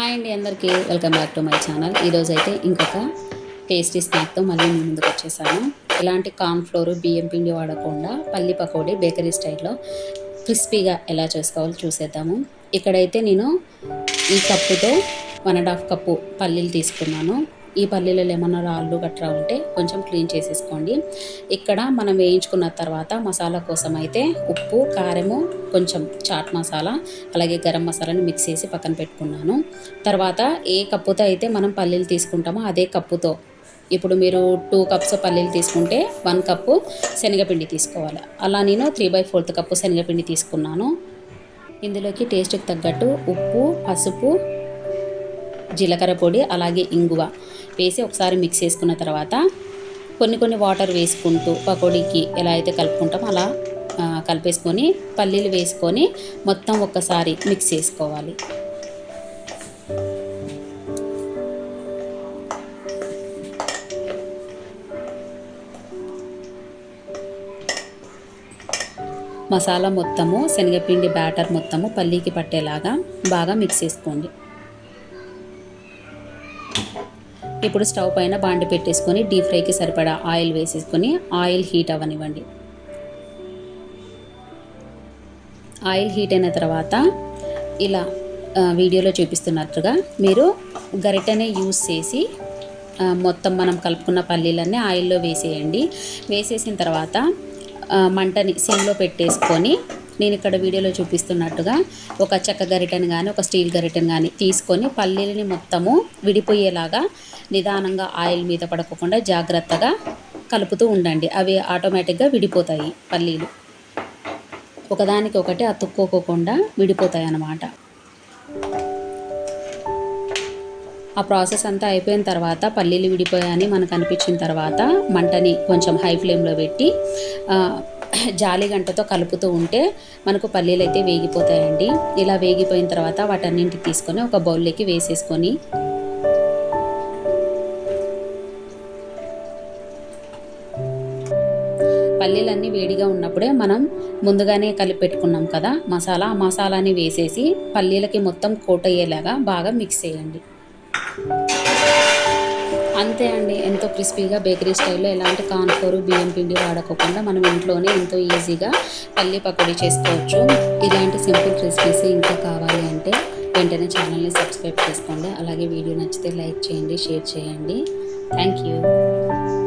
Hi అండి అందరికీ. Welcome back to my channel. ఈరోజు అయితే ఇంకొక టేస్టీ స్నాక్తో మళ్ళీ మీ ముందుకు వచ్చేసాను. ఇలాంటి కార్న్ ఫ్లోర్ బియ్యం పిండి వాడకుండా పల్లి పకోడీ బేకరీ స్టైల్లో క్రిస్పీగా ఎలా చేసుకోవాలో చూసేద్దాము. ఇక్కడైతే నేను ఈ కప్పుతో వన్ అండ్ హాఫ్ కప్పు పల్లీలు తీసుకున్నాను. ఈ పల్లీలలో ఏమన్నా రాళ్ళు గట్రా ఉంటే కొంచెం క్లీన్ చేసేసుకోండి. ఇక్కడ మనం వేయించుకున్న తర్వాత మసాలా కోసం అయితే ఉప్పు కారము కొంచెం చాట్ మసాలా అలాగే గరం మసాలాని మిక్స్ చేసి పక్కన పెట్టుకున్నాను. తర్వాత ఏ కప్పుతో అయితే మనం పల్లీలు తీసుకుంటామో అదే కప్పుతో. ఇప్పుడు మీరు టూ కప్స్ పల్లీలు తీసుకుంటే వన్ కప్పు శనగపిండి తీసుకోవాలి. అలా నేను త్రీ బై ఫోర్త్ కప్పు శనగపిండి తీసుకున్నాను. ఇందులోకి టేస్ట్కి తగ్గట్టు ఉప్పు పసుపు జీలకర్ర పొడి అలాగే ఇంగువ. వేసి ఒకసారి మిక్స్ చేసుకున్న తర్వాత కొన్ని కొన్ని వాటర్ వేసుకుంటూ పకోడీకి ఎలా అయితే కలుపుకుంటామో అలా కలిపేసుకొని పల్లీలు వేసుకొని మొత్తం ఒక్కసారి మిక్స్ చేసుకోవాలి. మసాలా మొత్తము శనగపిండి బ్యాటర్ మొత్తము పల్లీకి పట్టేలాగా బాగా మిక్స్ చేసుకోండి. ఇప్పుడు స్టవ్ పైన బాండి పెట్టేసుకొని డీప్ ఫ్రైకి సరిపడా ఆయిల్ వేసేసుకొని ఆయిల్ హీట్ అవ్వనివ్వండి. ఆయిల్ హీట్ అయిన తర్వాత ఇలా వీడియోలో చూపిస్తున్నట్టుగా మీరు గరిటెనే యూస్ చేసి మొత్తం మనం కలుపుకున్న పల్లీలన్నీ ఆయిల్లో వేసేయండి. వేసేసిన తర్వాత మంటని సిమ్లో పెట్టేసుకొని నేను ఇక్కడ వీడియోలో చూపిస్తున్నట్టుగా ఒక చెక్క గరిటెను కానీ ఒక స్టీల్ గరిటెను కానీ తీసుకొని పల్లీలని మొత్తము విడిపోయేలాగా నిదానంగా ఆయిల్ మీద పడకుండా జాగ్రత్తగా కలుపుతూ ఉండండి. అవి ఆటోమేటిక్గా విడిపోతాయి పల్లీలు. ఒకదానికి ఒకటి అతుక్కోకుండా విడిపోతాయి అన్నమాట. ఆ ప్రాసెస్ అంతా అయిపోయిన తర్వాత పల్లీలు విడిపోయాయని మనకు అనిపించిన తర్వాత మంటని కొంచెం హై ఫ్లేమ్లో పెట్టి జాలి గంటతో కలుపుతూ ఉంటే మనకు పల్లీలు అయితే వేగిపోతాయండి. ఇలా వేగిపోయిన తర్వాత వాటన్నింటికి తీసుకొని ఒక బౌల్లోకి వేసేసుకొని పల్లీలన్నీ వేడిగా ఉన్నప్పుడే మనం ముందుగానే కలిపి పెట్టుకున్నాం కదా మసాలా ఆ మసాలాని వేసేసి పల్లీలకి మొత్తం కోట్ అయ్యేలాగా బాగా మిక్స్ చేయండి. అంతే అండి. ఎంతో క్రిస్పీగా బేకరీ స్టైల్లో ఎలాంటి కాన్ఫ్లోర్ బియ్యం పిండి వాడకోకుండా మనం ఇంట్లోనే ఎంతో ఈజీగా పల్లి పకోడీ చేసుకోవచ్చు. ఇలాంటి సింపుల్ రెసిపీస్ ఇంకా కావాలి అంటే వెంటనే ఛానల్ని సబ్స్క్రైబ్ చేసుకోండి. అలాగే వీడియో నచ్చితే లైక్ చేయండి షేర్ చేయండి. Thank you.